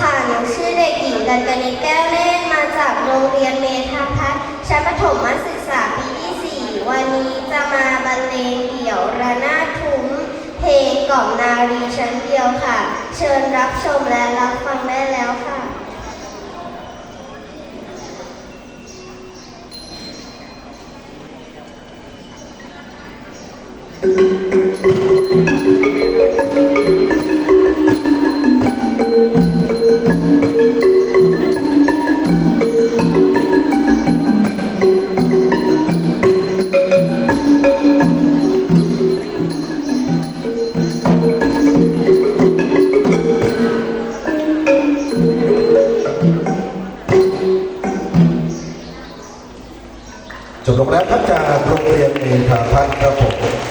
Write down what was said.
ค่ะ หนูชื่อเด็ก้วเล่นมาจากโรงเรียนเมธาพัฒน์ชั้นประถมศึกษาปีที่ 4 วันนี้จะมาบรรเลงเดี่ยวระนาดทุ้ม เพลงกล่อมนารีชั้นเดียวค่ะ เชิญรับชมและรับฟังได้แล้วค่ะ จบลงแล้วครับจากโรงเรียนเมธาพัฒน์ครับผม